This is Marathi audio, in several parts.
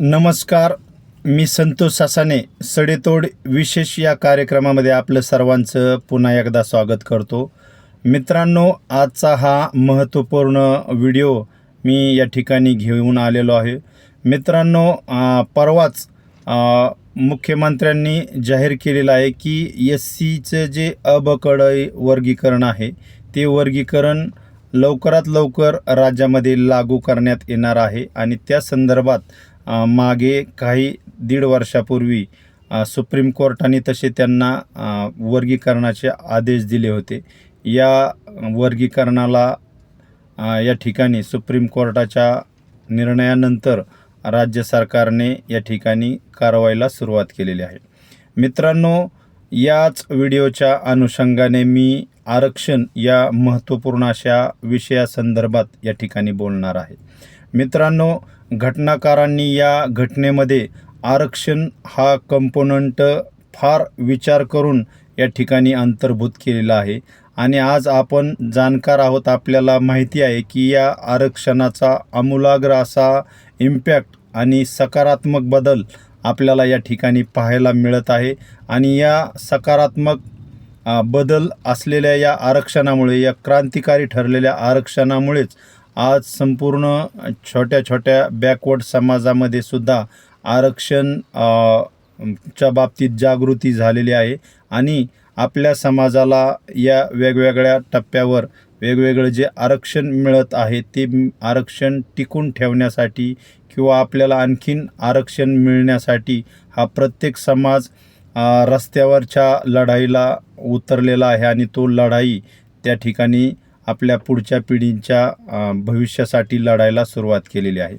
नमस्कार मी संतोष सासाने. सडेतोड विशेष या कार्यक्रमामध्ये आपलं सर्वांचं पुन्हा एकदा स्वागत करतो. मित्रांनो आजचा हा महत्त्वपूर्ण व्हिडिओ मी या ठिकाणी घेऊन आलेलो आहे. मित्रांनो परवाच मुख्यमंत्र्यांनी जाहीर केलेलं आहे की एस सीचं जे अबकड वर्गीकरण आहे ते वर्गीकरण लवकरात लवकर राज्यामध्ये लागू करण्यात येणार आहे आणि त्या संदर्भात मागे काही दीड वर्षापूर्वी सुप्रीम कोर्टाने तसे त्यांना वर्गीकरणाचे आदेश दिले होते. या वर्गीकरणाला या ठिकाणी सुप्रीम कोर्टाच्या निर्णयानंतर राज्य सरकारने या ठिकाणी कारवाईला सुरुवात केलेली आहे. मित्रांनो याच व्हिडिओच्या अनुषंगाने मी आरक्षण या महत्त्वपूर्ण अशा विषयासंदर्भात या ठिकाणी बोलणार आहे. मित्रांनो घटनाकारांनी या घटनेमध्ये आरक्षण हा कंपोनंट फार विचार करून या ठिकाणी अंतर्भूत केलेला आहे. आणि आज आपण जाणकार आहोत आपल्याला माहिती आहे की या आरक्षणाचा आमूलाग्र असा इम्पॅक्ट आणि सकारात्मक बदल आपल्याला या ठिकाणी पाहायला मिळत आहे. आणि या सकारात्मक बदल असलेल्या या आरक्षणामुळे या क्रांतिकारी ठरलेल्या आरक्षणामुळेच आज संपूर्ण छोट्या छोट्या बॅकवर्ड समाजामध्ये सुद्धा आरक्षण च्या बाबतीत जागृती झालेली आहे. आणि आपल्या समाजाला या वेगवेगळ्या टप्प्यावर वेगवेगळं जे आरक्षण मिळत आहे ते आरक्षण टिकून ठेवण्यासाठी किंवा आपल्याला आणखीन आरक्षण मिळण्यासाठी हा प्रत्येक समाज रस्त्यावरच्या लढाईला उतरलेला आहे आणि तो लढाई त्या ठिकाणी आपल्या पुढच्या पिढींच्या भविष्यासाठी लढायला सुरुवात केलेली आहे.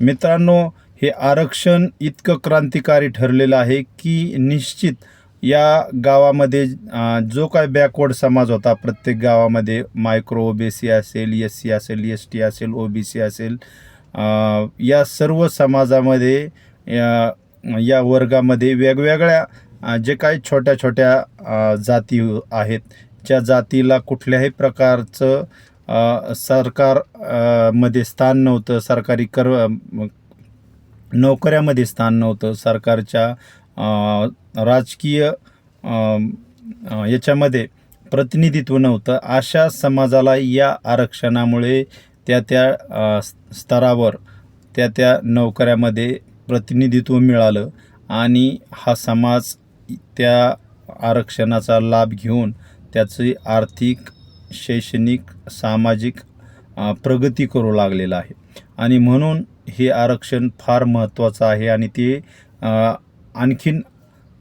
मित्रांनो हे आरक्षण इतकं क्रांतिकारी ठरलेलं आहे की निश्चित या गावामध्ये जो काय बॅकवर्ड समाज होता प्रत्येक गावामध्ये मायक्रो ओबीसी असेल एस सी असेल एस टी असेल ओ बी सी असेल या सर्व समाजामध्ये या या वर्गामध्ये वेगवेगळ्या जे काही छोट्या छोट्या जाती आहेत ज्या जातीला कुठल्याही प्रकारचं सरकारमध्ये स्थान नव्हतं. सरकारी कर नोकऱ्यामध्ये स्थान नव्हतं. सरकारच्या राजकीय याच्यामध्ये प्रतिनिधित्व नव्हतं. अशा समाजाला या आरक्षणामुळे त्या त्या स्तरावर त्या त्या नोकऱ्यामध्ये प्रतिनिधित्व मिळालं आणि हा समाज त्या आरक्षणाचा लाभ घेऊन त्याची आर्थिक शैक्षणिक सामाजिक प्रगती करू लागलेला आहे. आणि म्हणून हे आरक्षण फार महत्त्वाचं आहे आणि ते आणखीन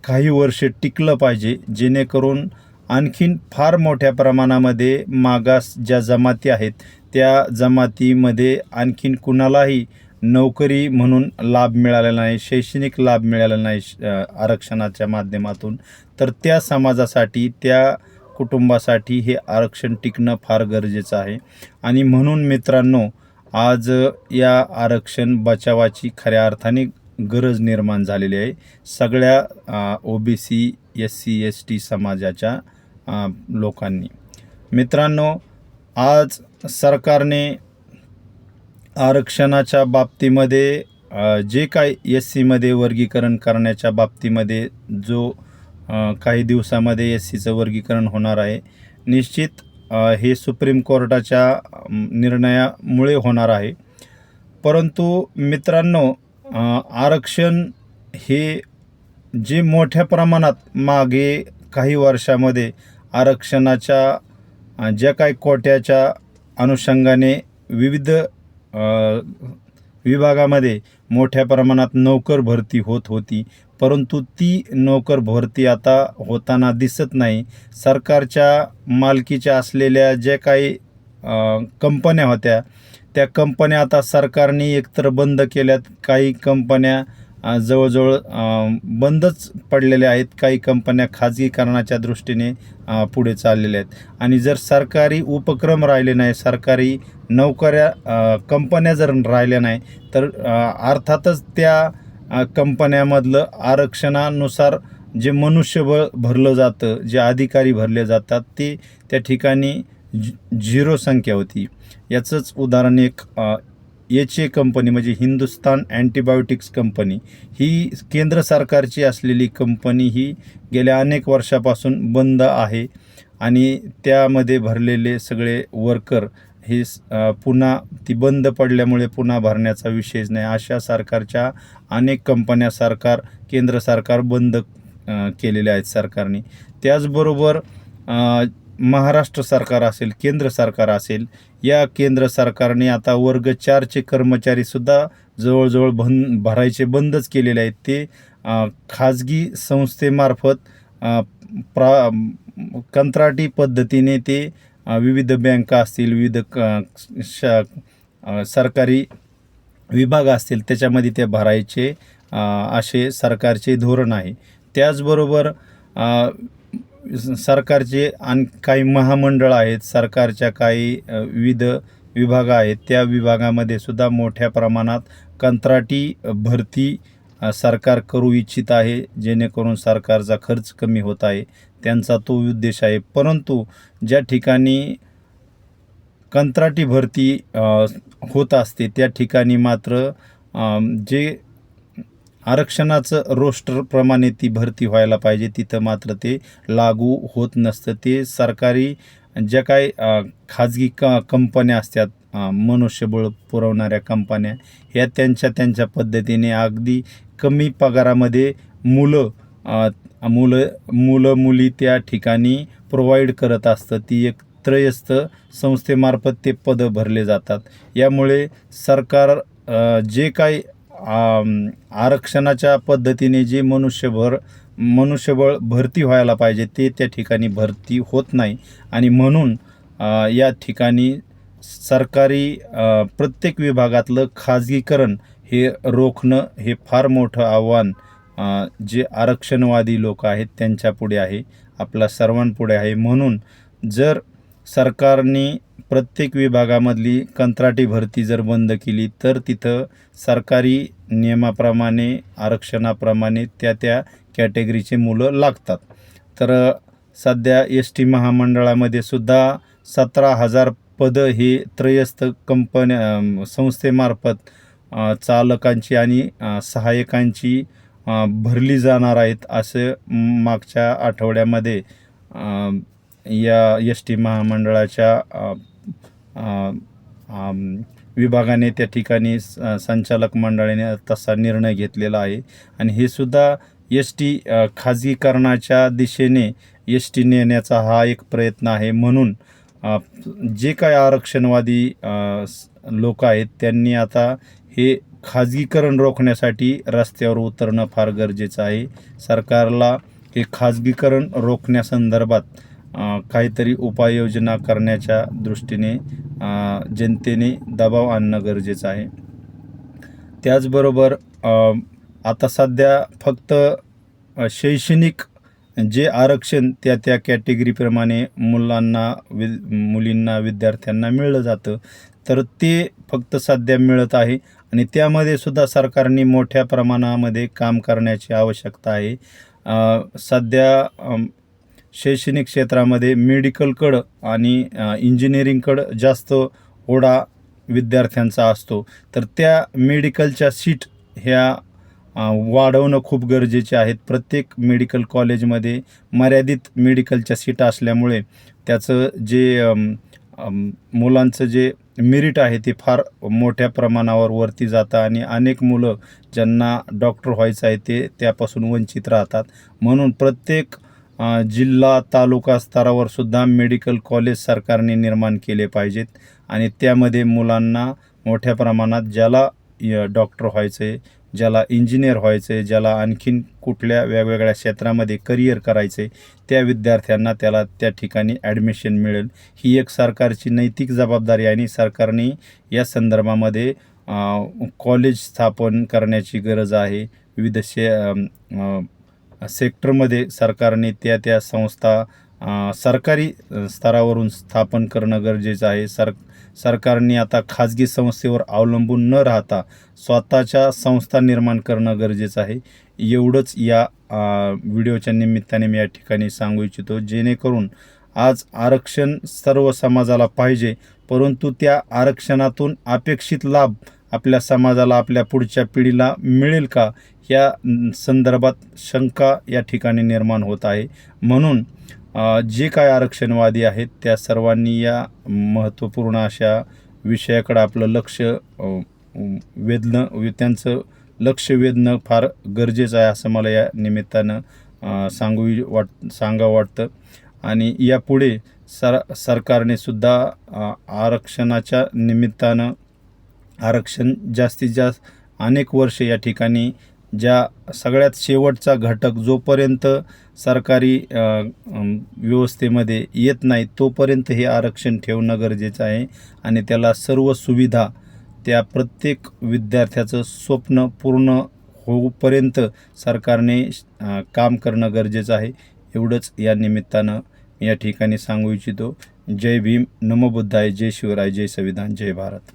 काही वर्षे टिकलं पाहिजे जेणेकरून आणखीन फार मोठ्या प्रमाणामध्ये मागास ज्या जमाती आहेत त्या जमातीमध्ये आणखीन कुणालाही नोकरी म्हणून लाभ मिळालेला नाही शैक्षणिक लाभ मिळालेला नाही श- आरक्षणाच्या माध्यमातून. तर त्या समाजासाठी त्या कुटुंबासाठी हे आरक्षण टिकणं फार गरजेचं आहे. आणि म्हणून मित्रांनो आज या आरक्षण बचावाची खऱ्या अर्थाने गरज निर्माण झालेली आहे. सगळ्या O B C S C S T समाजाच्या लोकांनी. मित्रांनो आज सरकारने आरक्षणाच्या बाबतीमध्ये जे काय एस सीमध्ये वर्गीकरण करण्याच्या बाबतीमध्ये जो काही दिवसामध्ये एस सीचं वर्गीकरण होणार आहे. निश्चित हे सुप्रीम कोर्टाच्या निर्णयामुळे होणार आहे. परंतु मित्रांनो आरक्षण हे जे मोठ्या प्रमाणात मागे काही वर्षामध्ये आरक्षणाच्या ज्या काही कोट्याच्या अनुषंगाने विविध विभागामध्ये मोठ्या प्रमाणात नोकर भरती होत होती परंतु ती नोकर भरती आता होताना दिसत नाही. सरकारच्या मालकीच्या असलेल्या ज्या काही कंपन्या होत्या त्या कंपन्या आता सरकारने एकतर बंद केल्यात काही कंपन्या जवळजवळ बंदच पडलेल्या आहेत. काही कंपन्या खाजगीकरणाच्या दृष्टीने पुढे चाललेल्या आहेत. आणि जर सरकारी उपक्रम राहिले नाही सरकारी नोकऱ्या कंपन्या जर राहिल्या नाही तर अर्थातच त्या कंपन्यामधलं आरक्षणानुसार जे मनुष्यबळ भरलं जातं जे अधिकारी भरले जातात ते त्या ठिकाणी झिरो संख्या होती. याचंच उदाहरण एक एच ए कंपनी म्हणजे हिंदुस्तान अँटीबायोटिक्स कंपनी ही केंद्र सरकारची असलेली कंपनी ही गेल्या अनेक वर्षापासून बंद आहे. आणि त्यामध्ये भरलेले सगळे वर्कर हे पुन्हा ती बंद पडल्यामुळे पुन्हा भरण्याचा विषयच नाही. अशा सरकारच्या अनेक कंपन्या सरकार केंद्र सरकार बंद केलेल्या आहेत सरकारने. त्याचबरोबर महाराष्ट्र सरकार असेल केंद्र सरकार असेल या केंद्र सरकारने आता वर्ग चारचे कर्मचारीसुद्धा जवळजवळ बंद भरायचे बंदच केलेले आहेत. ते खाजगी संस्थेमार्फत प्रा कंत्राटी पद्धतीने ते विविध बँका असतील विविध क श सरकारी विभाग असतील त्याच्यामध्ये ते भरायचे असे सरकारचे धोरण आहे. त्याचबरोबर सरकारचे आण काही महामंडळ आहेत सरकारच्या काही विविध विभाग आहेत त्या विभागामध्ये सुद्धा मोठ्या प्रमाणात कंत्राटी भरती सरकार करू इच्छित आहे जेणेकरून सरकारचा खर्च कमी होत आहे. त्यांचा तो उद्देश आहे. परंतु ज्या ठिकाणी कंत्राटी भरती होत असते त्या ठिकाणी मात्र जे आरक्षणाचं रोस्टरप्रमाणे ती भरती व्हायला पाहिजे. तिथं मात्र ते लागू होत नसतं. ते सरकारी ज्या काही खाजगी क कंपन्या असतात मनुष्यबळ पुरवणाऱ्या कंपन्या ह्या त्यांच्या त्यांच्या पद्धतीने अगदी कमी पगारामध्ये मुलं मुलं मुलं मुली त्या ठिकाणी प्रोव्हाइड करत असतं ती एक त्रयस्थ संस्थेमार्फत ते पदं भरले जातात. यामुळे सरकार जे काही आरक्षणाच्या पद्धतीने जे मनुष्यभर मनुष्यबळ भरती व्हायला पाहिजे ते त्या ठिकाणी भरती होत नाही. आणि म्हणून या ठिकाणी सरकारी प्रत्येक विभागातलं खाजगीकरण हे रोखणं हे फार मोठं आव्हान जे आरक्षणवादी लोक आहेत त्यांच्यापुढे आहे. आपल्या सर्वांपुढे आहे. म्हणून जर सरकारने प्रत्येक विभागामधली कंत्राटी भरती जर बंद केली तर तिथं सरकारी नियमाप्रमाणे आरक्षणाप्रमाणे त्या त्या कॅटेगरीचे मुलं लागतात. तर सध्या एस टी महामंडळामध्ये सुद्धा सतरा हजार पदं हे त्रयस्थ कंपन्या संस्थेमार्फत चालकांची आणि सहाय्यकांची भरली जाणार आहेत असं मागच्या आठवड्यामध्ये या एस टी महामंडळाच्या विभागाने त्या ठिकाणी स- संचालक मंडळाने तसा निर्णय घेतलेला आहे. आणि हे सुद्धा एस टी खाजगीकरणाच्या दिशेने एस टी नेण्याचा हा एक प्रयत्न आहे. म्हणून जे काय आरक्षणवादी लोक आहेत त्यांनी आता हे खाजगीकरण रोखण्यासाठी रस्त्यावर उतरणं फार गरजेचं आहे. सरकारला हे खाजगीकरण रोखण्यासंदर्भात काहीतरी उपाययोजना करण्याच्या दृष्टीने जनतेने दबाव आणणं गरजेचं आहे. त्याचबरोबर आता सध्या फक्त शैक्षणिक जे आरक्षण त्या त्या कॅटेगरीप्रमाणे मुलांना वि मुलींना विद्यार्थ्यांना मिळलं जातं तर ते फक्त सध्या मिळत आहे आणि त्यामध्ये सुद्धा सरकारने मोठ्या प्रमाणामध्ये काम करण्याची आवश्यकता आहे. सध्या शैक्षणिक क्षेत्रामध्ये मेडिकलकडं आणि इंजिनिअरिंगकडं जास्त ओढा विद्यार्थ्यांचा असतो. तर त्या मेडिकलच्या सीट ह्या वाढवणं खूप गरजेचे आहेत. प्रत्येक मेडिकल कॉलेजमध्ये मर्यादित मेडिकलच्या सीट असल्यामुळे त्याचं जे मुलांचं जे मेरिट आहे ते फार मोठ्या प्रमाणावर वरती जातं आणि अनेक मुलं ज्यांना डॉक्टर व्हायचं आहे ते त्यापासून वंचित राहतात. म्हणून प्रत्येक जिल्हा तालुका स्तरावर सुद्धा मेडिकल कॉलेज सरकारने निर्माण केले पाहिजेत. आणि त्यामध्ये मुलांना मोठ्या प्रमाणात ज्याला य- डॉक्टर व्हायचं आहे ज्याला इंजिनियर व्हायचं आहे ज्याला आणखीन कुठल्या वेगवेगळ्या क्षेत्रामध्ये करिअर करायचं आहे त्या विद्यार्थ्यांना त्याला त्या ठिकाणी ॲडमिशन मिळेल. ही एक सरकारची नैतिक जबाबदारी आणि सरकारने या संदर्भामध्ये कॉलेज स्थापन करण्याची गरज आहे. विविध शे सेक्टरमध्ये सरकारने त्या त्या संस्था सरकारी स्तरावरून स्थापन करणं गरजेचं आहे. सर सरकारने आता खाजगी संस्थेवर अवलंबून न राहता स्वतःच्या संस्था निर्माण करणं गरजेचं आहे. एवढंच या व्हिडिओच्या निमित्ताने मी या ठिकाणी सांगू इच्छितो जेणेकरून आज आरक्षण सर्व समाजाला पाहिजे परंतु त्या आरक्षणातून अपेक्षित लाभ आपल्या समाजाला आपल्या पुढच्या पिढीला मिळेल का? या संदर्भात शंका या ठिकाणी निर्माण होत आहे. म्हणून जे काय आरक्षणवादी आहेत त्या सर्वांनी या महत्त्वपूर्ण अशा विषयाकडे आपलं लक्ष अ, वेधणं त्यांचं लक्ष वेधणं फार गरजेचं आहे असं मला या निमित्तानं सांगू वाट सांगावं वाटतं. आणि यापुढे सर सरकारने सुद्धा आरक्षणाच्या निमित्तानं आरक्षण जास्तीत जास्त अनेक वर्ष या ठिकाणी ज्या सगळ्यात शेवटचा घटक जोपर्यंत सरकारी व्यवस्थेमध्ये येत नाही तोपर्यंत हे आरक्षण ठेवणं गरजेचं आहे आणि त्याला सर्व सुविधा त्या प्रत्येक विद्यार्थ्याचं स्वप्न पूर्ण होऊपर्यंत सरकारने काम करणं गरजेचं आहे. एवढंच या निमित्तानं या ठिकाणी सांगू इच्छितो. जय भीम. नमो बुद्धाय जय शिवराय. जय संविधान. जय भारत.